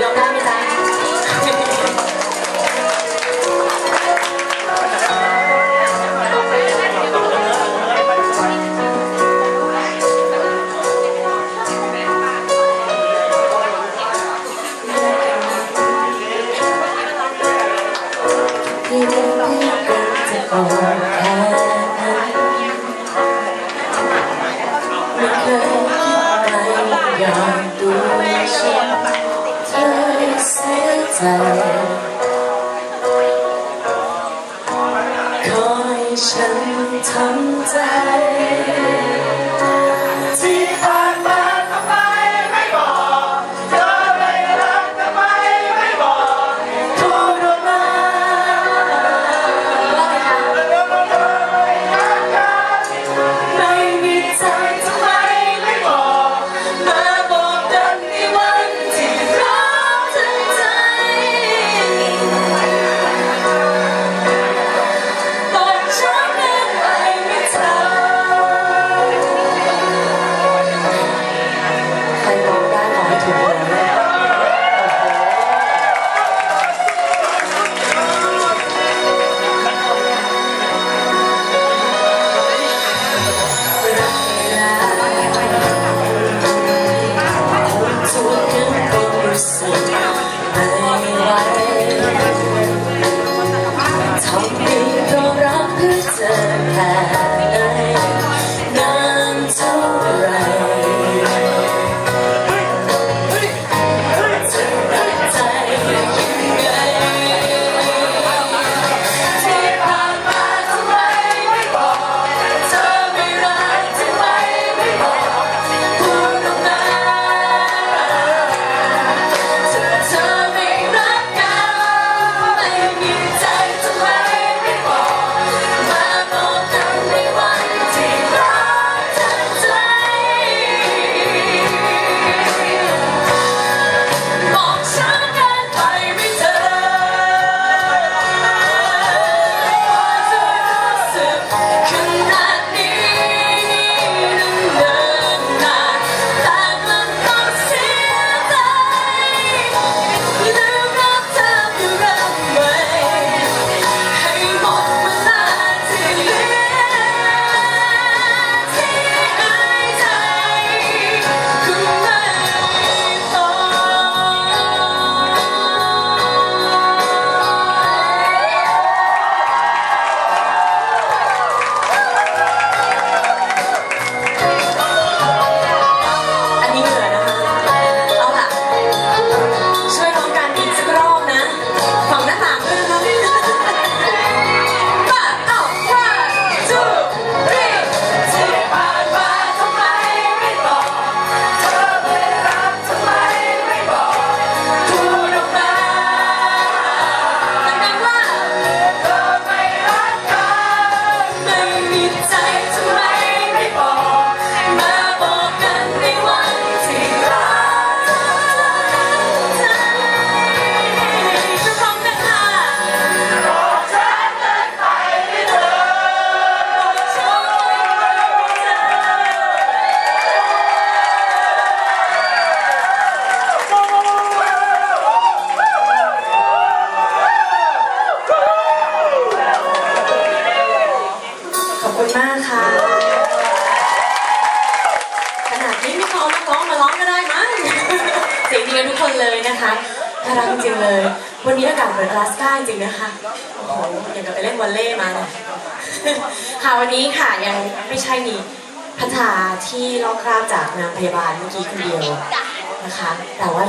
don't have ใขอให้ฉันทำใจ มากค่ะ ขนาดนี้ไม่ต้องมาร้องมาร้องก็ได้มั้เสียงดีกันทุกคนเลยนะคะน่ารักจริงเลย วันนี้อากาศเหมือนลาสก้าจริงนะคะ โอ้โหอย่างกับไปเล่นวอลเล่มานะค่ะวันนี้ค่ะยังไม่ใช่นี่พัฒาที่ลอกคราบจากนางพยาบาลเมื่อกี้คนเดียวนะคะ แต่ว่า